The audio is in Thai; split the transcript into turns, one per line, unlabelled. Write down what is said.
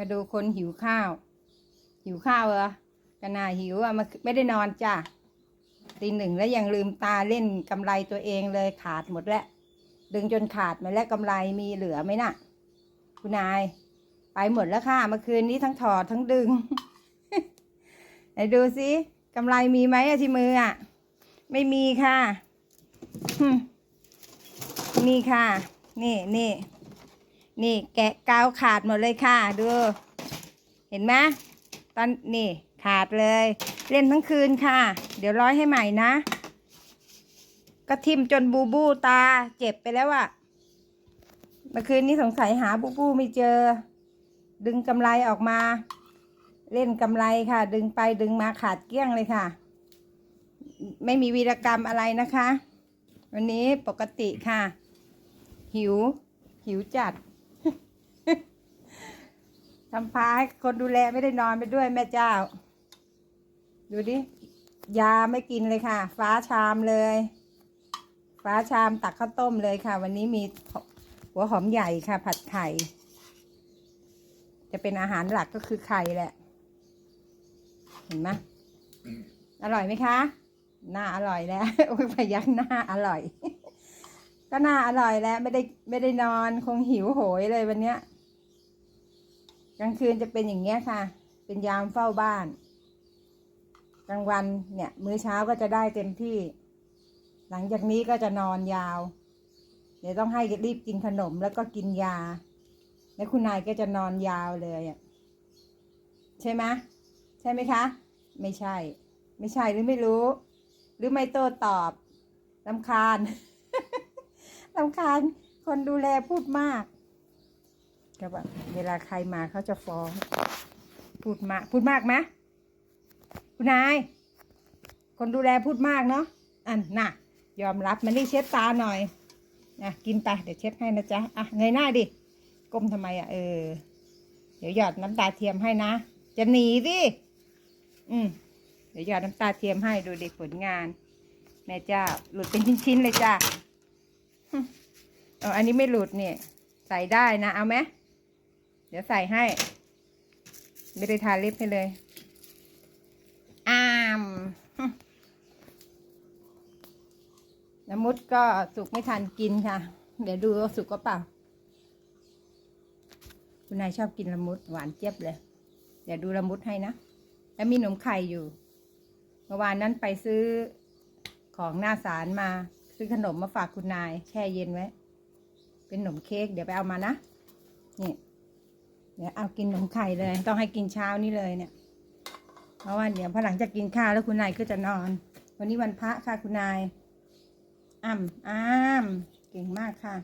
มาดูคนหิวข้าว หิวข้าวเหรอกันนาหิวอะมาไม่ได้นอนจ้ะตีหนึ่งแล้วยังลืมตาเล่นกำไรตัวเองเลยขาดหมดแล้วดึงจนขาดมาแล้วกำไรมีเหลือไหมน่ะ คุณนาย ไปหมดแล้วค่ะเมื่อคืนนี้ทั้งถอดทั้งดึงไหนดูสิกำไรมีไหมอะที่มืออะไม่มีค่ะหึนี่ค่ะ นี่นี่ นี่แกะกาวขาดหมดเลยค่ะ ดู เห็นไหมตอนนี่ขาดเลย เล่นทั้งคืนค่ะ เดี๋ยวร้อยให้ใหม่นะ ก็ทิมจนบูบูตาเจ็บไปแล้วอะเมื่อคืนนี้สงสัยหาบูบูไม่เจอ ดึงกำไรออกมา เล่นกำไรค่ะ ดึงไปดึงมาขาดเกลี้ยงเลยค่ะ ไม่มีวีรกรรมอะไรนะคะ วันนี้ปกติค่ะ หิว หิวจัด ทำพาให้คนดูแลไม่ได้นอนไปด้วยแม่เจ้า ดูดิ ยาไม่กินเลยค่ะ ฟ้าชามเลย ฟ้าชามตักข้าวต้มเลยค่ะ วันนี้มีหัวหอมใหญ่ค่ะ ผัดไข่ จะเป็นอาหารหลักก็คือไข่แหละ เห็นไหมอร่อยไหมคะหน้าอร่อยแล้วโอ้ยพยักหน้าอร่อย ก็น่าอร่อยแล้ว ไม่ได้ไม่ได้นอนคงหิวโหยเลยวันเนี้ย กลางคืนจะเป็นอย่างเงี้ยค่ะ เป็นยามเฝ้าบ้าน กลางวันเนี่ย มื้อเช้าก็จะได้เต็มที่ หลังจากนี้ก็จะนอนยาว เดี๋ยวต้องให้รีบกินขนมแล้วก็กินยา แล้วคุณนายก็จะนอนยาวเลยอะใช่ไหมใช่ไหมคะ ไม่ใช่ ไม่ใช่หรือไม่รู้ หรือไม่โต้ตอบลำคาญลำคาญคนดูแลพูดมาก ก็แบบเวลาใครมาเขาจะฟ้อง พูดมากพูดมากไหมคุณนาย คนดูแลพูดมากเนาะอันน่ะ ยอมรับมันนี่เช็ดตาหน่อยนะกินไปเดี๋ยวเช็ดให้นะจ๊ะอะเงยหน้าดิก้มทำไมอะเออ เดี๋ยวหยอดน้ำตาเทียมให้นะ จะหนีสิอืมเดี๋ยวหยอดน้ำตาเทียมให้ดูเดิผลงานแม่เจ้าหลุดเป็นชิ้นๆเลยจ้าเอออันนี้ไม่หลุดเนี่ย ใส่ได้นะ เอาไหม เดี๋ยวใส่ให้ ไม่ได้ทาล็บให้เลยอามน้ำมุดก็สุกไม่ทันกินค่ะ เดี๋ยวดูว่าสุกก็เปล่า คุณนายชอบกินละมุดหวานเจี๊ยบเลย เดี๋ยวดูละมุดให้นะ แล้วมีขนมไข่อยู่ เมื่อวานนั้นไปซื้อของหน้าสารมา ซื้อขนมมาฝากคุณนาย แช่เย็นไว้ เป็นขนมเค้ก เดี๋ยวไปเอามานะ นี่ เดี๋ยวเอากินขนมไข่เลย ต้องให้กินเช้านี้เลยเนี่ย เพราะว่าเดี๋ยวพอหลังจากกินข้าวแล้วคุณนายก็จะนอน วันนี้วันพระค่ะคุณนายอ้ำอ้ำเก่งมากค่ะ